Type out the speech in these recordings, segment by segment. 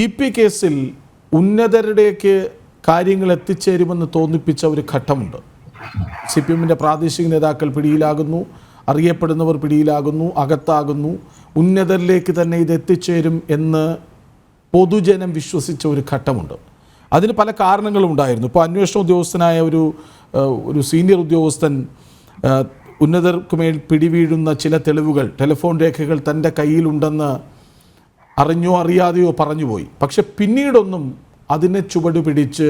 T P കേസിൽ ഉന്നതരുടേക്ക് കാര്യങ്ങൾ എത്തിച്ചേരുമെന്ന് തോന്നിപ്പിച്ച ഒരു ഘട്ടമുണ്ട്. സി പി എമ്മിന്റെ പ്രാദേശിക നേതാക്കൾ പിടിയിലാകുന്നു അറിയപ്പെടുന്നവർ പിടിയിലാകുന്നു അകത്താകുന്നു. ഉന്നതരിലേക്ക് തന്നെ ഇത് എത്തിച്ചേരും എന്ന് പൊതുജനം വിശ്വസിച്ച ഒരു ഘട്ടമുണ്ട്. അതിന് പല കാരണങ്ങളും ഉണ്ടായിരുന്നു. ഇപ്പോൾ അന്വേഷണ ഉദ്യോഗസ്ഥനായ ഒരു ഒരു സീനിയർ ഉദ്യോഗസ്ഥൻ ഉന്നതർക്കുമേൽ ഉന്നതർക്ക് മേൽ പിടിവീഴുന്ന ചില തെളിവുകൾ ടെലിഫോൺ രേഖകൾ തന്റെ കയ്യിലുണ്ടെന്ന് അറിഞ്ഞോ അറിയാതെയോ പറഞ്ഞുപോയി പക്ഷെ പിന്നീടൊന്നും അതിനെ ചുവട് പിടിച്ച്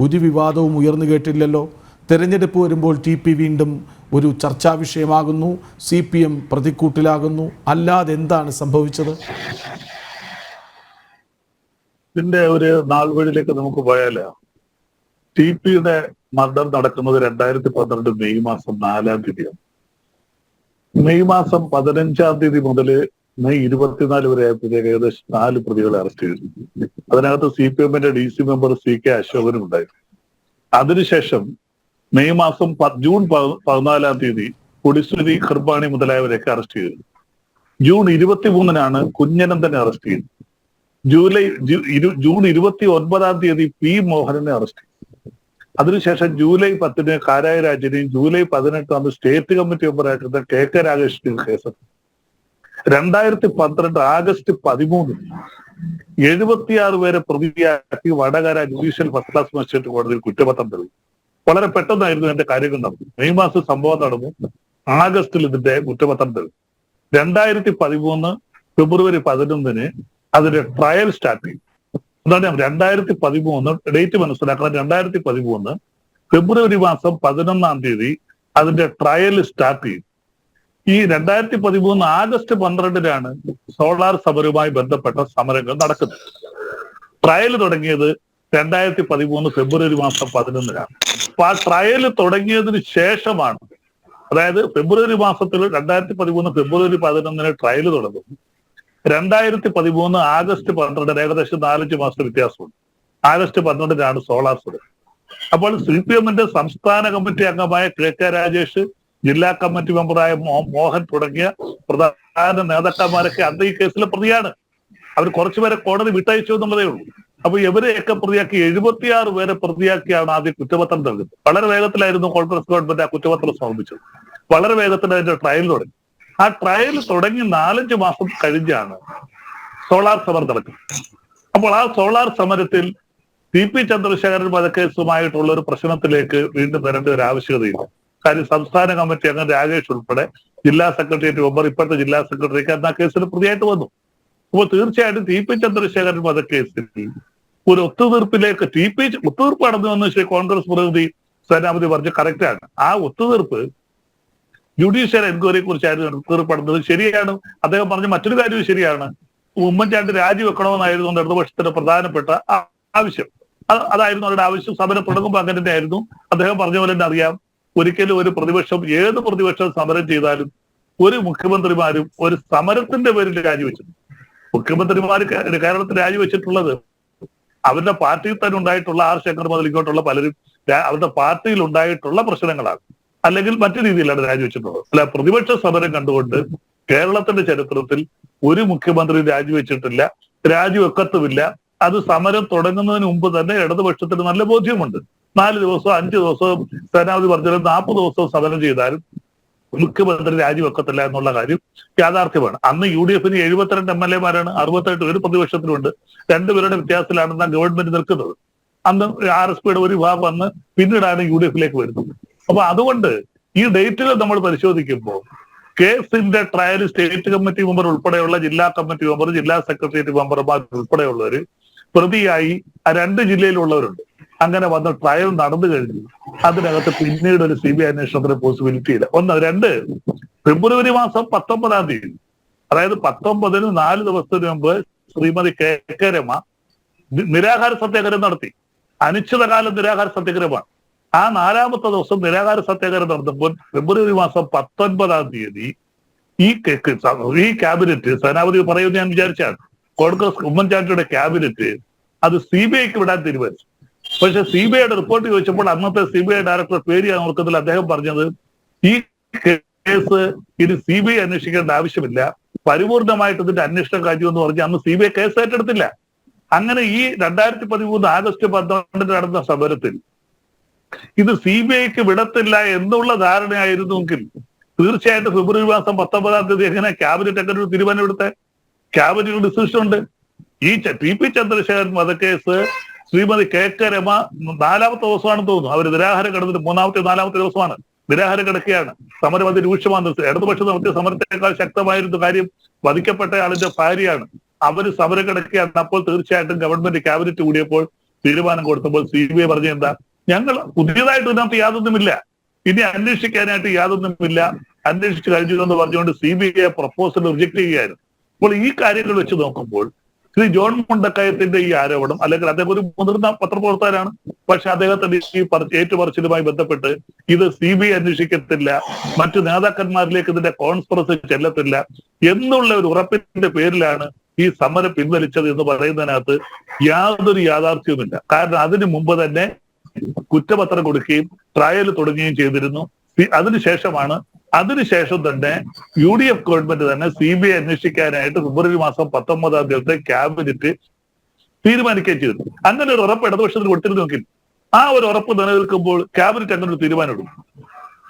ഒരു വിവാദവും ഉയർന്നു കേട്ടില്ലല്ലോ. തെരഞ്ഞെടുപ്പ് വരുമ്പോൾ ടി പി വീണ്ടും ഒരു ചർച്ചാ വിഷയമാകുന്നു. സി പി എം പ്രതിക്കൂട്ടിലാകുന്നു. അല്ലാതെ എന്താണ് സംഭവിച്ചത്? ഇതിന്റെ ഒരു നാൾവഴിയിലേക്ക് നമുക്ക് പോയാൽ ടി പിയുടെ മർദ്ദം നടക്കുന്നത് രണ്ടായിരത്തി പന്ത്രണ്ട് മെയ് മാസം നാലാം തീയതിയാണ്. മെയ് മാസം പതിനഞ്ചാം തീയതി മുതൽ മെയ് ഇരുപത്തിനാല് വരെ ആയപ്പോഴത്തേക്ക് ഏകദേശം നാല് പ്രതികളെ അറസ്റ്റ് ചെയ്തു അതിനകത്ത് സി പി എമ്മിന്റെ D C member C K അശോകനും ഉണ്ടായിരുന്നു. അതിനുശേഷം മെയ് മാസം ജൂൺ പതിനാലാം തീയതി കൊടിശ്ശേരി കൃപാണി മുതലായവരെയൊക്കെ അറസ്റ്റ് ചെയ്തു. ജൂൺ ഇരുപത്തിമൂന്നിനാണ് കുഞ്ഞനന്ദനെ അറസ്റ്റ് ചെയ്തത്. ജൂലൈ ജൂൺ ഇരുപത്തി ഒൻപതാം തീയതി പി മോഹനനെ അറസ്റ്റ് ചെയ്തു. അതിനുശേഷം ജൂലൈ പത്തിന് കാരായ രാജനെയും ജൂലൈ പതിനെട്ടാം സ്റ്റേറ്റ് കമ്മിറ്റി മെമ്പറായിട്ടുള്ള കെ കെ രാകേഷിനെയും കേസ് രണ്ടായിരത്തി പന്ത്രണ്ട് ആഗസ്റ്റ് പതിമൂന്നിന് എഴുപത്തിയാറ് പേരെ പ്രതിയാക്കി Vadakara judicial first class magistrate കോടതിയിൽ കുറ്റപത്രം തെളിവ് വളരെ പെട്ടെന്നായിരുന്നു എന്റെ കാര്യങ്ങൾ നടന്നു മെയ് മാസം സംഭവം നടന്നു. ആഗസ്റ്റിൽ ഇതിന്റെ കുറ്റപത്രം തെളിവ് രണ്ടായിരത്തി പതിമൂന്ന് ഫെബ്രുവരി പതിനൊന്നിന് അതിന്റെ ട്രയൽ സ്റ്റാർട്ട് ചെയ്തു. എന്താണ് രണ്ടായിരത്തി പതിമൂന്ന് ഡേറ്റ് മനസ്സിലാക്കണം രണ്ടായിരത്തി പതിമൂന്ന് ഫെബ്രുവരി മാസം പതിനൊന്നാം തീയതി അതിന്റെ ട്രയൽ സ്റ്റാർട്ട് ചെയ്തു. ഈ രണ്ടായിരത്തി പതിമൂന്ന് ആഗസ്റ്റ് പന്ത്രണ്ടിനാണ് സോളാർ സമരവുമായി ബന്ധപ്പെട്ട സമരങ്ങൾ നടക്കുന്നത്. ട്രയൽ തുടങ്ങിയത് രണ്ടായിരത്തി പതിമൂന്ന് ഫെബ്രുവരി മാസം പതിനൊന്നിനാണ്. അപ്പൊ ആ ട്രയൽ തുടങ്ങിയതിന് ശേഷമാണ് അതായത് ഫെബ്രുവരി മാസത്തിൽ രണ്ടായിരത്തി പതിമൂന്ന് ഫെബ്രുവരി പതിനൊന്നിന് ട്രയൽ തുടങ്ങും. രണ്ടായിരത്തി പതിമൂന്ന് ആഗസ്റ്റ് പന്ത്രണ്ടിന് ഏകദേശം നാലഞ്ച് മാസം വ്യത്യാസമുണ്ട്. ആഗസ്റ്റ് പന്ത്രണ്ടിനാണ് സോളാർ സമരം. അപ്പോൾ സി പി എമ്മിന്റെ സംസ്ഥാന കമ്മിറ്റി അംഗമായ കെ കെ രാജേഷ് ജില്ലാ കമ്മിറ്റി മെമ്പറായ മോഹൻ തുടങ്ങിയ പ്രധാന നേതാക്കന്മാരൊക്കെ അന്ന് ഈ കേസിലെ പ്രതിയാണ്. അവർ കുറച്ചുപേരെ കോടതി വിട്ടയച്ചു എന്നുള്ളതേ ഉള്ളൂ. അപ്പൊ ഇവരെയൊക്കെ പ്രതിയാക്കി എഴുപത്തിയാറ് പേരെ പ്രതിയാക്കിയാണ് ആദ്യം കുറ്റപത്രം നൽകുന്നത്. വളരെ വേഗത്തിലായിരുന്നു കോൺഗ്രസ് ഗവൺമെന്റ് ആ കുറ്റപത്രം സമർപ്പിച്ചത്. വളരെ വേഗത്തിൽ അതിന്റെ ട്രയൽ തുടങ്ങി. ആ ട്രയൽ തുടങ്ങി നാലഞ്ച് മാസം കഴിഞ്ഞാണ് സോളാർ സമരം നടക്കുന്നത്. അപ്പോൾ ആ സോളാർ സമരത്തിൽ ടി പി ചന്ദ്രശേഖരൻ വധക്കേസുമായിട്ടുള്ള ഒരു പ്രശ്നത്തിലേക്ക് വീണ്ടും വരേണ്ട ഒരു ആവശ്യകതയില്ല. കാര്യം സംസ്ഥാന കമ്മിറ്റി അംഗം രാകേഷ് ഉൾപ്പെടെ ജില്ലാ സെക്രട്ടേറിയറ്റ് മെമ്പർ ഇപ്പോഴത്തെ ജില്ലാ സെക്രട്ടറിക്ക് അന്ന് ആ കേസിൽ പ്രതിയായിട്ട് വന്നു. അപ്പോൾ തീർച്ചയായിട്ടും ടി പി ചന്ദ്രശേഖരൻ വധക്കേസിൽ ഒരു ഒത്തുതീർപ്പിലേക്ക് ടി പി ഒത്തുതീർപ്പ് നടന്നു എന്ന് ശ്രീ കോൺഗ്രസ് പ്രതിനിധി സേനാപതി പറഞ്ഞ കറക്റ്റാണ് ആ ഒത്തുതീർപ്പ് ജുഡീഷ്യൽ എൻക്വയറിയെ കുറിച്ചായിരുന്നു ഒത്തുതീർപ്പ് നടന്നത് ശരിയാണ്. അദ്ദേഹം പറഞ്ഞ മറ്റൊരു കാര്യവും ശരിയാണ്. ഉമ്മൻചാണ്ടി രാജിവെക്കണമെന്നായിരുന്നു ഇടതുപക്ഷത്തിന്റെ പ്രധാനപ്പെട്ട ആവശ്യം. അത് അതായിരുന്നു അവരുടെ ആവശ്യം. സമരം തുടങ്ങുമ്പോൾ അങ്ങനെ ആയിരുന്നു അദ്ദേഹം പറഞ്ഞ പോലെ തന്നെ അറിയാം. ഒരിക്കലും ഒരു പ്രതിപക്ഷം ഏത് പ്രതിപക്ഷം സമരം ചെയ്താലും ഒരു മുഖ്യമന്ത്രിമാരും ഒരു സമരത്തിന്റെ പേരിൽ രാജിവെച്ചു. മുഖ്യമന്ത്രിമാർ കേരളത്തിൽ രാജിവെച്ചിട്ടുള്ളത് അവരുടെ പാർട്ടിയിൽ തന്നെ ഉണ്ടായിട്ടുള്ള ആർ ശങ്കർ മുതൽ ഇങ്ങോട്ടുള്ള പലരും അവരുടെ പാർട്ടിയിൽ ഉണ്ടായിട്ടുള്ള പ്രശ്നങ്ങളാണ്. അല്ലെങ്കിൽ മറ്റു രീതിയിലാണ് രാജിവെച്ചിട്ടുള്ളത്. അല്ല പ്രതിപക്ഷ സമരം കണ്ടുകൊണ്ട് കേരളത്തിന്റെ ചരിത്രത്തിൽ ഒരു മുഖ്യമന്ത്രി രാജിവെച്ചിട്ടില്ല രാജിവെക്കത്തുമില്ല. അത് സമരം തുടങ്ങുന്നതിന് മുമ്പ് തന്നെ ഇടതുപക്ഷത്തിന് നല്ല ബോധ്യമുണ്ട്. നാല് ദിവസവും അഞ്ച് ദിവസവും സേനാപതി പറഞ്ഞാലും നാൽപ്പത് ദിവസവും സമരം ചെയ്താലും മുഖ്യമന്ത്രി രാജിവെക്കത്തില്ല എന്നുള്ള കാര്യം യാഥാർത്ഥ്യമാണ്. അന്ന് യു ഡി എഫിന് എഴുപത്തിരണ്ട് എം എൽ എമാരാണ് അറുപത്തെട്ട് ഒരു പ്രതിപക്ഷത്തിലുണ്ട് രണ്ടുപേരുടെ വ്യത്യാസത്തിലാണ് ഗവൺമെന്റ് നിൽക്കുന്നത്. അന്ന് ആർ എസ് പിയുടെ ഒരു വിഭാഗം വന്ന് പിന്നീടാണ് യു ഡി എഫിലേക്ക് വരുന്നത്. അപ്പൊ അതുകൊണ്ട് ഈ ഡേറ്റിൽ നമ്മൾ പരിശോധിക്കുമ്പോൾ കേസിന്റെ ട്രയൽ സ്റ്റേറ്റ് കമ്മിറ്റി മെമ്പർ ഉൾപ്പെടെയുള്ള ജില്ലാ കമ്മിറ്റി മെമ്പർ ജില്ലാ സെക്രട്ടേറിയറ്റ് മെമ്പർമാർ ഉൾപ്പെടെയുള്ളവർ പ്രതിയായി ആ രണ്ട് ജില്ലയിലുള്ളവരുണ്ട്. അങ്ങനെ വന്ന ട്രയൽ നടന്നു കഴിഞ്ഞു. അതിനകത്ത് പിന്നീട് ഒരു സി ബി ഐ അന്വേഷണത്തിന് പോസിബിലിറ്റി ഇല്ല. ഒന്ന് രണ്ട് ഫെബ്രുവരി മാസം പത്തൊമ്പതാം തീയതി. അതായത് പത്തൊമ്പതിന് നാല് ദിവസത്തിന് മുമ്പ് ശ്രീമതി കെ കെ രമ നിരാഹാര സത്യാഗ്രഹം നടത്തി. അനിശ്ചിതകാല നിരാഹാര സത്യാഗ്രഹമാണ്. ആ നാലാമത്തെ ദിവസം നിരാഹാര സത്യാഗ്രഹം നടത്തുമ്പോൾ ഫെബ്രുവരി മാസം പത്തൊൻപതാം തീയതി ഈ ഈ ക്യാബിനറ്റ് സേനാപതി പറയുമെന്ന് ഞാൻ വിചാരിച്ചാണ്. കോൺഗ്രസ് ഉമ്മൻചാണ്ടിയുടെ ക്യാബിനറ്റ് അത് സി ബി ഐക്ക് വിടാൻ തീരുമാനിച്ചു. പക്ഷെ സി ബി ഐയുടെ റിപ്പോർട്ട് ചോദിച്ചപ്പോൾ അന്നത്തെ സി ബി ഐ ഡയറക്ടർ പേര് ഞാൻ ഓർക്കത്തിൽ അദ്ദേഹം പറഞ്ഞത് ഈ കേസ് ഇനി സി ബി ഐ അന്വേഷിക്കേണ്ട ആവശ്യമില്ല. പരിപൂർണമായിട്ട് ഇതിന്റെ അന്വേഷണം കാര്യം എന്ന് പറഞ്ഞ് അന്ന് സി ബി ഐ കേസ് ഏറ്റെടുത്തില്ല. അങ്ങനെ ഈ രണ്ടായിരത്തി പതിമൂന്ന് ആഗസ്റ്റ് പന്ത്രണ്ടിന് നടന്ന സമരത്തിൽ ഇത് സി ബി ഐക്ക് വിടത്തില്ല എന്നുള്ള ധാരണയായിരുന്നുവെങ്കിൽ തീർച്ചയായിട്ടും ഫെബ്രുവരി മാസം പത്തൊമ്പതാം തീയതി എങ്ങനെ ക്യാബിനറ്റ് അങ്ങനെ ഒരു തീരുമാനം എടുത്തേ ക്യാബിനറ്റ് ഡിസിഷൻ ഉണ്ട്. ഈ പി പി ചന്ദ്രശേഖരൻ വധക്കേസ് ശ്രീമതി കെ കെ രമ നാലാമത്തെ ദിവസമാണെന്ന് തോന്നുന്നു. അവർ നിരാഹാരം കിടന്നിട്ട് മൂന്നാമത്തെ നാലാമത്തെ ദിവസമാണ്. നിരാഹാരം കിടക്കുകയാണ്. സമരം അത് രൂക്ഷമാണ് ഇടതുപക്ഷം നടത്തിയ സമരത്തെക്കാൾ ശക്തമായിരുന്നു കാര്യം വധിക്കപ്പെട്ട ആളിന്റെ ഭാര്യയാണ്. അവർ സമരം കിടക്കുകയാണ്. അപ്പോൾ തീർച്ചയായിട്ടും ഗവൺമെന്റ് ക്യാബിനറ്റ് കൂടിയപ്പോൾ തീരുമാനം കൊടുത്തപ്പോൾ സി ബി ഐ പറഞ്ഞ എന്താ? ഞങ്ങൾ പുതിയതായിട്ട് ഇതിനകത്ത് യാതൊന്നുമില്ല. ഇനി അന്വേഷിക്കാനായിട്ട് യാതൊന്നുമില്ല. അന്വേഷിച്ച് കഴിഞ്ഞു എന്ന് പറഞ്ഞുകൊണ്ട് C B I proposal reject ചെയ്യുകയായിരുന്നു. അപ്പോൾ ഈ കാര്യങ്ങൾ വെച്ച് നോക്കുമ്പോൾ ശ്രീ ജോൺ മുണ്ടക്കയത്തിന്റെ ഈ ആരോപണം അല്ലെങ്കിൽ അദ്ദേഹം ഒരു മുതിർന്ന പത്രപ്രവർത്തകനാണ്. പക്ഷെ അദ്ദേഹത്തിന്റെ ഈ പറ- ഏറ്റുപറച്ചിലുമായി ബന്ധപ്പെട്ട് ഇത് സി ബി ഐ അന്വേഷിക്കത്തില്ല മറ്റു നേതാക്കന്മാരിലേക്ക് ഇതിന്റെ കോൺഫറൻസ് ചെല്ലത്തില്ല എന്നുള്ള ഒരു ഉറപ്പിന്റെ പേരിലാണ് ഈ സമരം പിൻവലിച്ചത് എന്ന് പറയുന്നതിനകത്ത് യാതൊരു യാഥാർത്ഥ്യവുമില്ല. കാരണം അതിനു മുമ്പ് തന്നെ കുറ്റപത്രം കൊടുക്കുകയും ട്രയൽ തുടങ്ങുകയും ചെയ്തിരുന്നു. അതിനുശേഷമാണ് അതിനുശേഷം തന്നെ യു ഡി എഫ് ഗവൺമെന്റ് തന്നെ സി ബി ഐ അന്വേഷിക്കാനായിട്ട് ഫെബ്രുവരി മാസം പത്തൊമ്പതാം തീയതി ക്യാബിനറ്റ് തീരുമാനിക്കുകയും ചെയ്തു. അങ്ങനെ ഒരു ഉറപ്പ് ഇടതുപക്ഷത്തിന് നോക്കി ആ ഒരു ഉറപ്പ് നിലനിൽക്കുമ്പോൾ ക്യാബിനറ്റ് അങ്ങനെ ഒരു തീരുമാനമെടുക്കും.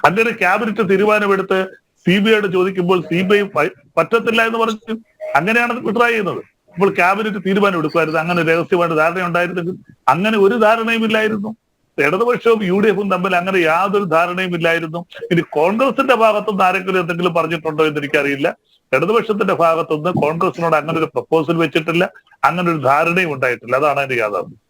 അങ്ങനെ ക്യാബിനറ്റ് തീരുമാനമെടുത്ത് സി ബി ഐയോട് ചോദിക്കുമ്പോൾ സി ബി ഐ പറ്റത്തില്ല എന്ന് പറഞ്ഞു. അങ്ങനെയാണ് വിഡ്രാ ചെയ്യുന്നത്. അപ്പോൾ ക്യാബിനറ്റ് തീരുമാനം എടുക്കുമായിരുന്നു അങ്ങനെ രഹസ്യമായിട്ട് ധാരണ ഉണ്ടായിരുന്നെങ്കിൽ അങ്ങനെ ഒരു ധാരണയും ഇല്ലായിരുന്നു ഇടതുപക്ഷവും യു ഡി എഫും തമ്മിൽ അങ്ങനെ യാതൊരു ധാരണയും ഇല്ലായിരുന്നു. ഇനി കോൺഗ്രസിന്റെ ഭാഗത്തുനിന്ന് ആരെങ്കിലും എന്തെങ്കിലും പറഞ്ഞിട്ടുണ്ടോ എന്ന് എനിക്കറിയില്ല. ഇടതുപക്ഷത്തിന്റെ ഭാഗത്തുനിന്ന് കോൺഗ്രസിനോട് അങ്ങനെ ഒരു പ്രപ്പോസൽ വെച്ചിട്ടില്ല. അങ്ങനെ ഒരു ധാരണയും ഉണ്ടായിട്ടില്ല. അതാണ് അതിന്റെ യാഥാർത്ഥ്യം.